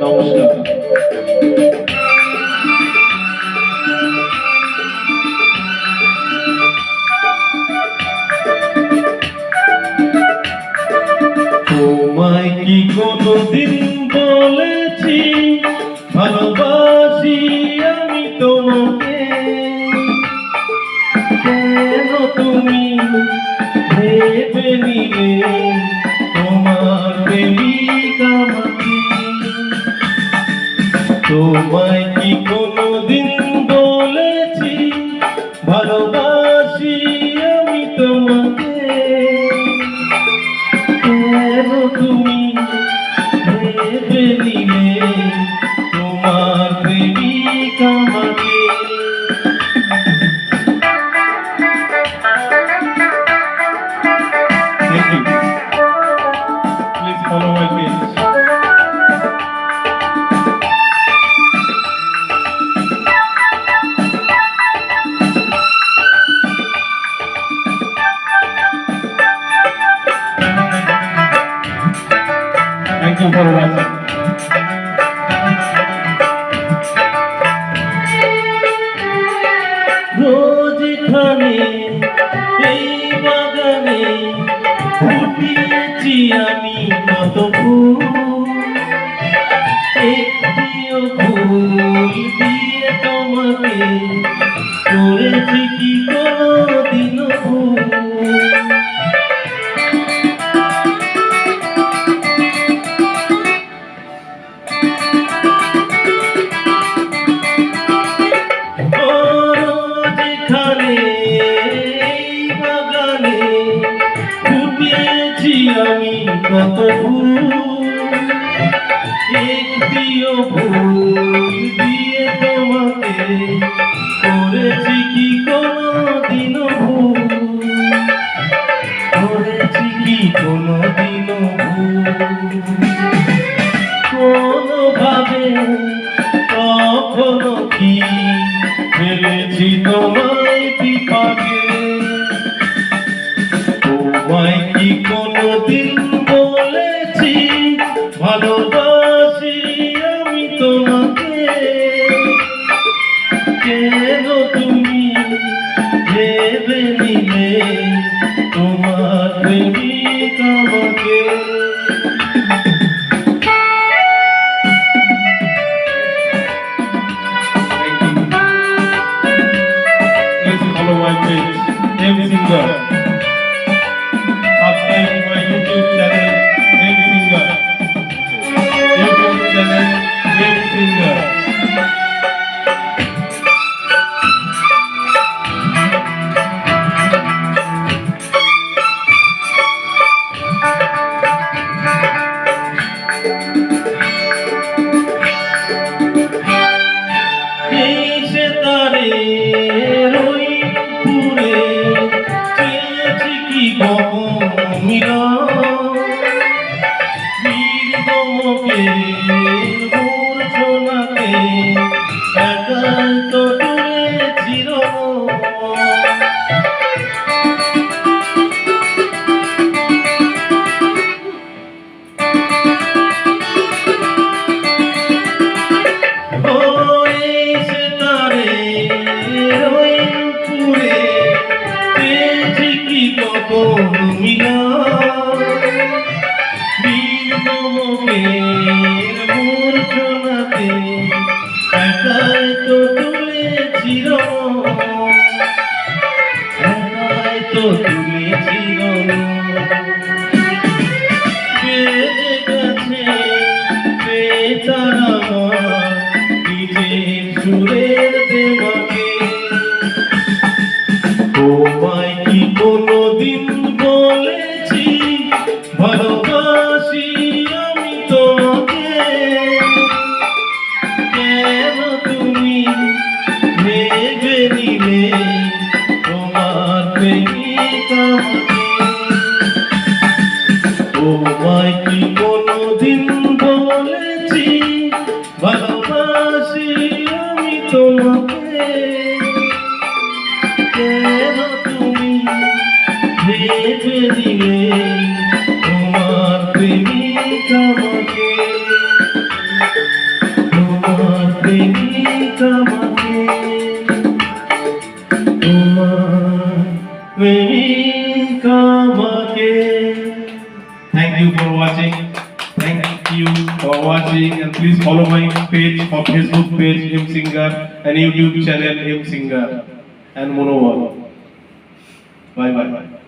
নমস্কার তোমায় কি কোনদিন তোমায় কি কোনদিন For watching. রোজ এখানে এই বাগানে ফুটিয়েছি আমি কত তোমাকে করেছি কি একটিও ফুল দিয়ে তোমাকে করেছি কি কোনদিন ভুল? করেছি কি কোনদিন ভুল? কোনোভাবে কখনো কি ফেলেছি তোমায় তোমাকে। কেন তুমি ভেবে নিলে তোমার প্রেমিক আমাকে? Please follow একাই তো তুলেছিল। একাই তো গেছে বেচার আমার। তোমায় কি কোনদিন বলেছি ভালোবাসি আমি তোমাকে? কেন তুমি ভেবে দিলে তোমার প্রেমিক আমাকে? তোমার প্রেমিক আমাকে for watching and please follow my page of Facebook page M Singer and YouTube channel M Singer and Monowar. Bye bye.